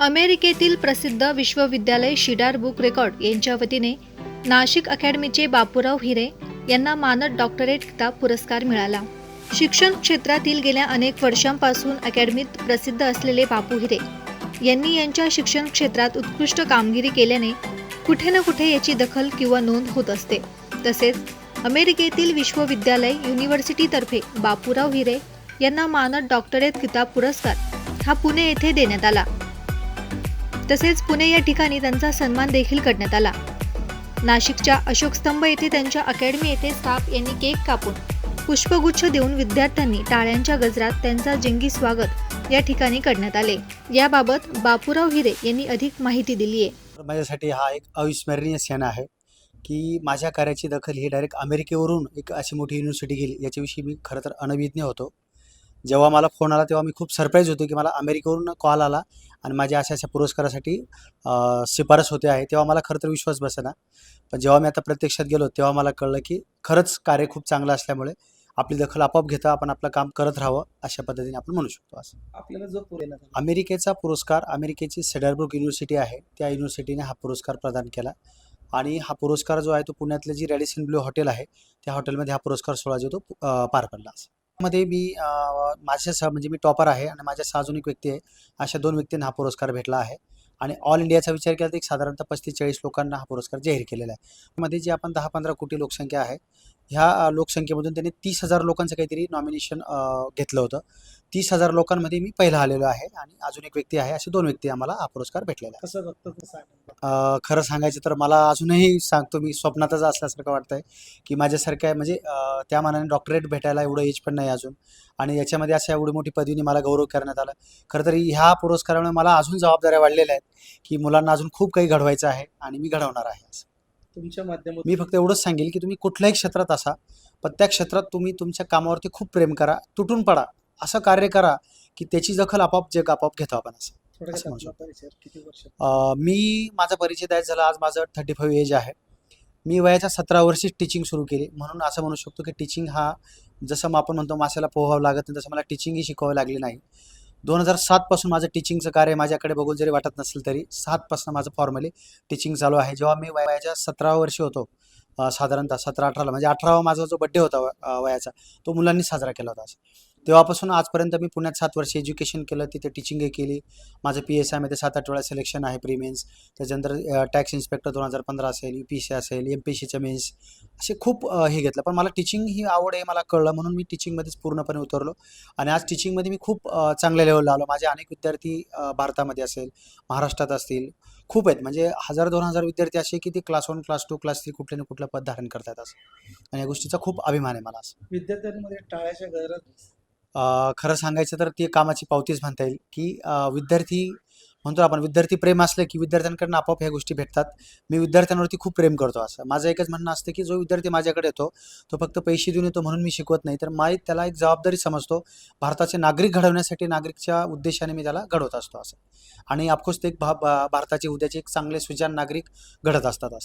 अमेरिकेतील प्रसिद्ध विश्वविद्यालय शिडार बुक रेकॉर्ड यांच्या वतीने नाशिक अकॅडमीचे बापूराव हिरे यांना मानद डॉक्टरेट किताब पुरस्कार मिळाला. शिक्षण क्षेत्रातील गेल्या अनेक वर्षांपासून अकॅडमीत प्रसिद्ध असलेले बापू हिरे यांनी यांच्या शिक्षण क्षेत्रात उत्कृष्ट कामगिरी केल्याने कुठे ना कुठे याची दखल किंवा नोंद होत असते. तसेच अमेरिकेतील विश्वविद्यालय युनिव्हर्सिटीतर्फे बापूराव हिरे यांना मानद डॉक्टरेट किताब पुरस्कार हा पुणे येथे देण्यात आला. तसेच पुणे या ठिकाणी त्यांचा सन्मान देखील करण्यात आला. नाशिकच्या अशोक स्तंभ येथे त्यांच्या अकॅडमी येथे स्टाफ यांनी केक कापून पुष्पगुच्छ देऊन विद्यार्थ्यांनी टाळ्यांच्या गजरात त्यांचा जंगी स्वागत या ठिकाणी करण्यात आले. याबाबत बापूराव हिरे यांनी अधिक माहिती दिली आहे माझ्यासाठी हा एक अविस्मरणीय क्षण आहे की माझ्या कार्याची दखल ही डायरेक्ट अमेरिकेवरून एक अशी मोठी युनिव्हर्सिटी गेली याच्याविषयी मी खरं तर अनभिज्ञ होतो. जेव्हा मला फोन आला तेव्हा मी खूप सरप्राईज होतो की मला अमेरिकेवरून कॉल आला आणि माझ्या अशा अशा पुरस्कारासाठी शिफारस होते आहे. तेव्हा मला खरं तर विश्वास बसेना. पण जेव्हा मी आता प्रत्यक्षात गेलो तेव्हा मला कळलं की खरंच कार्य खूप चांगलं असल्यामुळे आपली दखल आपोआप घेता आपण आपलं काम करत राहावं अशा पद्धतीने आपण म्हणू शकतो असं. आपल्याला जो अमेरिकेचा पुरस्कार अमेरिकेची सेडरब्रुक युनिव्हर्सिटी आहे त्या युनिव्हर्सिटीने हा पुरस्कार प्रदान केला. आणि हा पुरस्कार जो आहे तो पुण्यातले जी रॅडिसन ब्लू हॉटेल आहे त्या हॉटेलमध्ये हा पुरस्कार सोहळा जो तो पार पडला मध्ये मी माझ्या सह म्हणजे मी टॉपर आहे आणि माझ्या सहा अजून एक व्यक्ती आहे. अशा दोन व्यक्तींना हा पुरस्कार भेटला आहे. आणि ऑल इंडियाचा विचार केला तर एक साधारणतः पस्तीस चाळीस लोकांना हा पुरस्कार जाहीर केलेला आहे. मध्ये जी आपण दहा पंधरा कोटी लोकसंख्या आहे ह्या लोकसंख्येमधून त्यांनी तीस हजार लोकांचं काहीतरी नॉमिनेशन घेतलं होतं. तीस हजार लोकांमध्ये मी पहिला आलेलो आहे आणि अजून एक व्यक्ती आहे असे दोन व्यक्ती आम्हाला हा पुरस्कार भेटलेला आहे. कसं बघतो कसं आनंद अ, खरं सांगायचं तर मला अजूनही सांगतो मी स्वप्नातच असल्यासारखं वाटतंय की माझ्यासारख्या म्हणजे अ, त्या मानाने डॉक्टरेट भेटायला एवढं एज पण नाही अजून. आणि याच्यामध्ये अशा एवढी मोठी पदवीने मला गौरव करण्यात आला. खरं तर ह्या पुरस्कारामुळे मला अजून जबाबदाऱ्या वाढलेल्या आहेत की मुलांना अजून खूप काही घडवायचं आहे आणि मी घडवणार आहे असं. तुमच्या माध्यमातून मी फक्त एवढंच सांगेल की तुम्ही कुठल्याही क्षेत्रात असा पण त्या क्षेत्रात तुम्ही तुमच्या कामावरती खूप प्रेम करा तुटून पडा. असं कार्य करा की त्याची दखल आपोआप जग आपोआप घेतो आपण असं. वर्ष मी माझा परिचय द्यायचा झाला आज माझं थर्टी फाईव्ह एज आहे. मी वयाच्या सतरा वर्षीच टीचिंग सुरू केली. म्हणून असं म्हणू शकतो की टीचिंग हा जसं मग आपण म्हणतो माशाला पोहावं लागत नाही तसं मला टीचिंगही शिकवावी लागली नाही. दोन हजार सातपासून माझं टीचिंगचं कार्य माझ्याकडे बघून जरी वाटत नसेल तरी सातपासून माझं फॉर्मली टीचिंग चालू आहे. जेव्हा मी वयाच्या सतरा वर्षी होतो साधारणतः सतरा अठराला म्हणजे अठरावा माझा जो बड्डे होता वयाचा तो मुलांनी साजरा केला होता. असं तेव्हापासून आजपर्यंत मी पुण्यात सात वर्ष एज्युकेशन केलं तिथे टीचिंगही केली. माझं पी एस आयमध्ये सात आठ वेळा सिलेक्शन आहे प्रीमेन्स त्याच्यानंतर टॅक्स इन्स्पेक्टर दोन हजार पंधरा असेल यू पी सी असेल एम पी सीच्या मेन्स असे खूप हे घेतलं. पण मला टीचिंग ही आवड आहे मला कळलं. म्हणून मी टीचिंगमध्येच पूर्णपणे उतरलो. आणि आज टीचिंगमध्ये मी खूप चांगल्या लेवलला आलो. माझे अनेक विद्यार्थी भारतामध्ये असेल महाराष्ट्रात असतील. खूप आहेत. म्हणजे हजार दोन हजार विद्यार्थी असे की ते class one class two class three कुठल्या ना कुठलं पद धारण करतात असं. आणि या गोष्टीचा खूप अभिमान आहे मला असं. विद्यार्थ्यांमध्ये टाळ्याच्या गरज खरं सांगायचं तर ती कामाची पावतीच म्हणता येईल की विद्यार्थी म्हणतो आपण विद्यार्थी प्रेम असलं की विद्यार्थ्यांकडनं आपोआप ह्या गोष्टी भेटतात. मी विद्यार्थ्यांवरती खूप प्रेम करतो असं. माझं एकच म्हणणं असतं की जो विद्यार्थी माझ्याकडे येतो तो फक्त पैसे देऊन येतो म्हणून मी शिकवत नाही. तर माई त्याला एक जबाबदारी समजतो भारताचे नागरिक घडवण्यासाठी नागरिकच्या उद्देशाने मी त्याला घडवत असतो असं. आणि अफकोर्स ते एक भा भा- भारताचे उद्याचे एक चांगले सुजान नागरिक घडत असतात असं.